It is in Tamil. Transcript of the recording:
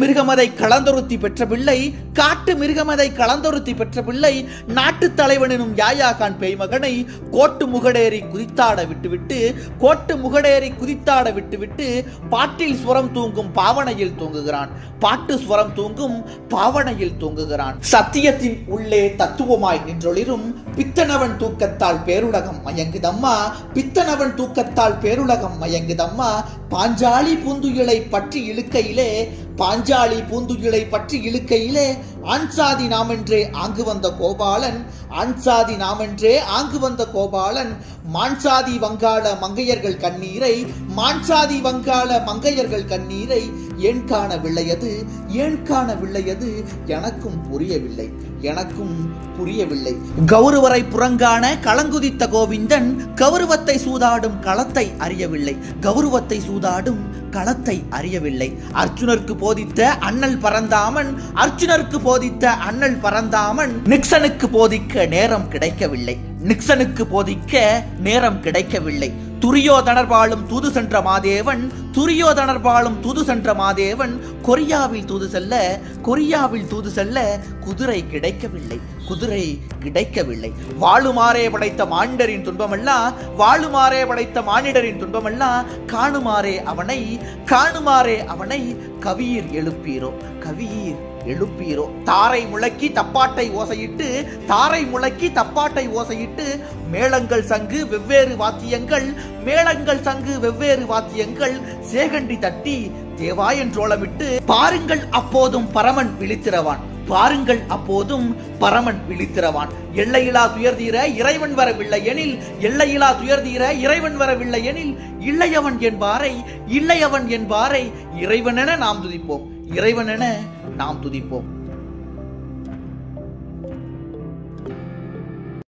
மிருகமதை கலந்தொருத்தி பெற்ற பிள்ளை காட்டு மிருகமதை கலந்தொருத்தி பெற்ற பிள்ளை நாட்டுத் தலைவன் எனும் யாயா கான் பேய்மகனை கோட்டு முகடேறி குதித்தாட விட்டுவிட்டு கோட்டு முகடேறி குதித்தாட விட்டுவிட்டு பாட்டில் ஸ்வரம் தூங்கும் பாவனையில் தூங்குகிறான். பாட்டு ஸ்வரம் தூங்கும் பாவனையில் தூங்குகிறான். சத்தியத்தின் உள்ளே தத்துவமாய் நின்றொளிரும் பித்தனவன் தூக்கத்தால் பேருலகம் மயங்குதம்மா பித்தனவன் தூக்கத்தால் பேருலகம் மயங்குதம்மா பாஞ்சாலி பூந்துயிலை பற்றி இழுக்கையிலே பாஞ்சாலி பூந்துயிலை பற்றி இழுக்கையிலே ஆன்சாதி நாமென்றே ஆங்கு வந்த கோபாலன் ஆண்சாதி நாமென்றே ஆங்கு வந்த கோபாலன் மான்சாதி வங்காள மங்கையர்கள் கண்ணீரை மான்சாதி வங்காள மங்கையர்கள் கண்ணீரை ஏன் காணவில்லையது ஏன் காணவில்லையது எனக்கும் புரியவில்லை எனக்கும் புரியவில்லை. கௌரவரை புறங்கான களங்குதித்த கோவிந்தன் கௌரவத்தை சூதாடும் களத்தை அறியவில்லை கௌரவத்தை சூதாடும் களத்தை அறியவில்லை. அர்ஜுனருக்கு போதித்த அண்ணல் பரந்தாமன் அர்ஜுனருக்கு போதித்த அண்ணல் பரந்தாமன் நிக்சனுக்கு போதிக்க நேரம் கிடைக்கவில்லை. நிக்சனுக்கு போதிக்க நேரம் கிடைக்கவில்லை. துரியோதனர் வாழும் தூது சென்ற மாதேவன் துரியோதனர் வாழும் தூது சென்ற மாதேவன் கொரியாவில் தூது செல்ல கொரியாவில் தூது செல்ல குதிரை கிடைக்கவில்லை குதிரை கிடைக்கவில்லை. வாழுமாறே படைத்த மானிடரின் துன்பமெல்லாம் வாழுமாறே படைத்த மானிடரின் துன்பமெல்லாம் காணுமாறே அவனை காணுமாறே அவனை கவியீர் எழுப்பீரோ கவியீர் எழுப்பீரோ? தாரை முழக்கி தப்பாட்டை ஓசையிட்டு தாரை முழக்கி தப்பாட்டை ஓசையிட்டு மேளங்கள் சங்கு வெவ்வேறு வாத்தியங்கள் மேளங்கள் சங்கு வெவ்வேறு வாத்தியங்கள் சேகண்டி தட்டி தேவாயன்றோளமிட்டு பாருங்கள் அப்போதும் பரமன் விழித்திரவான். பாருங்கள் அப்போதும் பரமன் விழித்திரவான். எல்லையிலா துயர்தீர இறைவன் வரவில்லை எனில் எல்லையிலா துயர்தீர இறைவன் வரவில்லை எனில் இல்லையவன் என்பாரை இல்லையவன் என்பாரை இறைவனென நாம் துதிப்போம். இறைவனென நாம் துதிப்போம்.